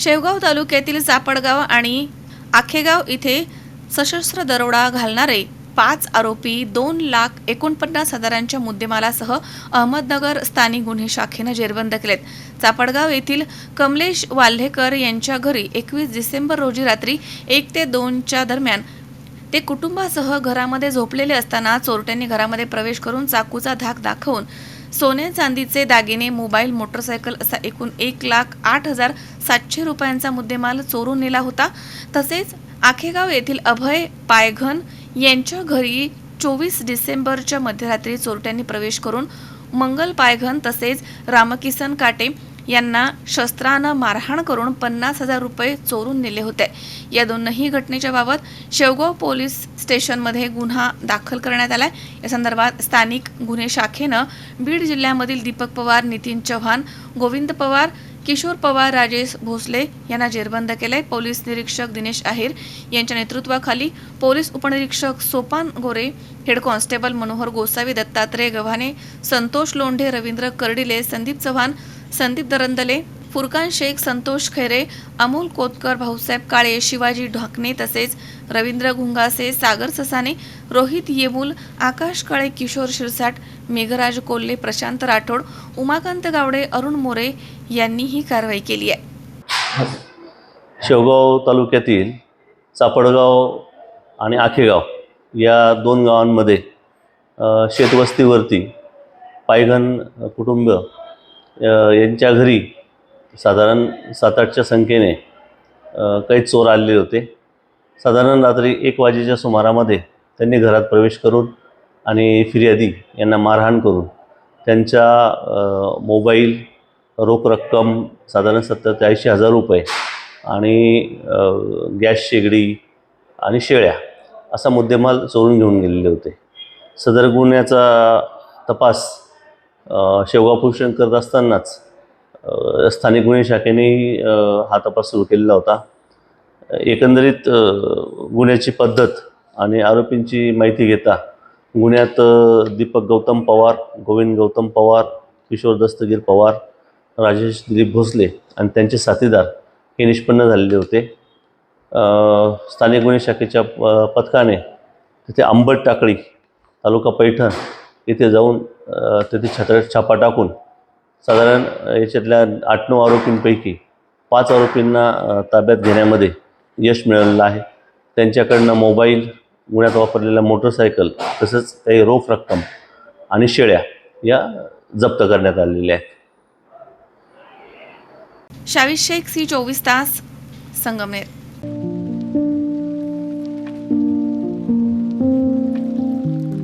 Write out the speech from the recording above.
शेवगाव तालुक्यातील सापडगाव आणि आखेगाव इथे सशस्त्र दरोडा घालणारे पाच आरोपी दोन लाख एकोणपन्नास हजारांच्या मुद्देमालासह अहमदनगर स्थानिक गुन्हे शाखेनं जेरबंद केलेत. चापडगाव येथील कमलेश वाल्हेकर यांच्या घरी एकवीस डिसेंबर रोजी रात्री एक ते दोनच्या दरम्यान ते कुटुंबासह घरामध्ये झोपलेले असताना चोरट्यांनी घरामध्ये प्रवेश करून चाकूचा धाक दाखवून सोने चांदीचे दागिने मोबाईल मोटरसायकल असा एकूण एक लाख आठ हजार सातशे रुपयांचा मुद्देमाल चोरून नेला होता. तसेच आखेगाव येथील अभय पायघन यांच्या घरी चोवीस डिसेंबरच्या मध्यरात्री चोरट्यांनी प्रवेश करून मंगल पायघन तसेच रामकिसन काटे यांना शस्त्रानं मारहाण करून पन्नास हजार रुपये चोरून नेले होते. या दोनही घटनेच्या बाबत शेवगाव पोलीस स्टेशनमध्ये गुन्हा दाखल करण्यात आलाय. या संदर्भात स्थानिक गुन्हे शाखेनं बीड जिल्ह्यामधील दीपक पवार नितीन चव्हाण गोविंद पवार किशोर पवार राजेश भोसले यांना जेरबंद केलंय. पोलीस निरीक्षक दिनेश आहेर यांच्या नेतृत्वाखाली पोलीस उपनिरीक्षक सोपान गोरे हेड कॉन्स्टेबल मनोहर गोसावी दत्तात्रय गव्हाणे संतोष लोंढे रवींद्र कर्डिले संदीप चव्हाण संदीप दरंदले फुरकान शेख संतोष खैरे अमोल कोतकर भाऊसाहेब काळे शिवाजी ढाकणे तसेच रवींद्र घुंगासे सागर ससाने रोहित येमूल आकाश काळे किशोर शिरसाट मेघराज कोल्हे प्रशांत राठोड उमाकांत गावडे अरुण मोरे यांनी ही कारवाई केली आहे. शेवगाव तालुक्यातील चापडगाव आणि आखेगाव या दोन गावांमध्ये शेतवस्तीवरती पायघन कुटुंब यांच्या घरी साधारण सात आठच्या संख्येने काही चोर आलेले होते. साधारण रात्री एक वाजेच्या सुमारामध्ये त्यांनी घरात प्रवेश करून आणि फिर्यादी यांना मारहाण करून त्यांच्या मोबाईल रोख रक्कम साधारण सत्तर ते ऐंशी हजार रुपये आणि गॅस शेगडी आणि शेळ्या असा मुद्देमाल चोरून घेऊन गेलेले होते. सदर गुन्ह्याचा तपास शेवगाव पोलीस करत असतानाच स्थानिक गुन्हे शाखेनेही हा तपास सुरू केलेला होता. एकंदरीत गुन्ह्याची पद्धत आणि आरोपींची माहिती घेता गुन्ह्यात दीपक गौतम पवार गोविंद गौतम पवार किशोर दस्तगीर पवार राजेश दिलीप भोसले आणि त्यांचे साथीदार हे निष्पन्न झालेले होते. स्थानिक गुन्हे शाखेच्या प- पथकाने तिथे आंबट टाकळी तालुका पैठण इथे जाऊन अ, तिथे छत्र छापा टाकून साधारण याच्यातल्या आठ नऊ आरोपींपैकी पाच आरोपींना ताब्यात घेण्यामध्ये यश मिळालेलं आहे. त्यांच्याकडनं मोबाईल गुन्ह्यात वापरलेल्या मोटरसायकल तसंच काही रोख रक्कम आणि शेळ्या या जप्त करण्यात आलेल्या आहेत. शावीज शेख सी चोवीस तास संगमेर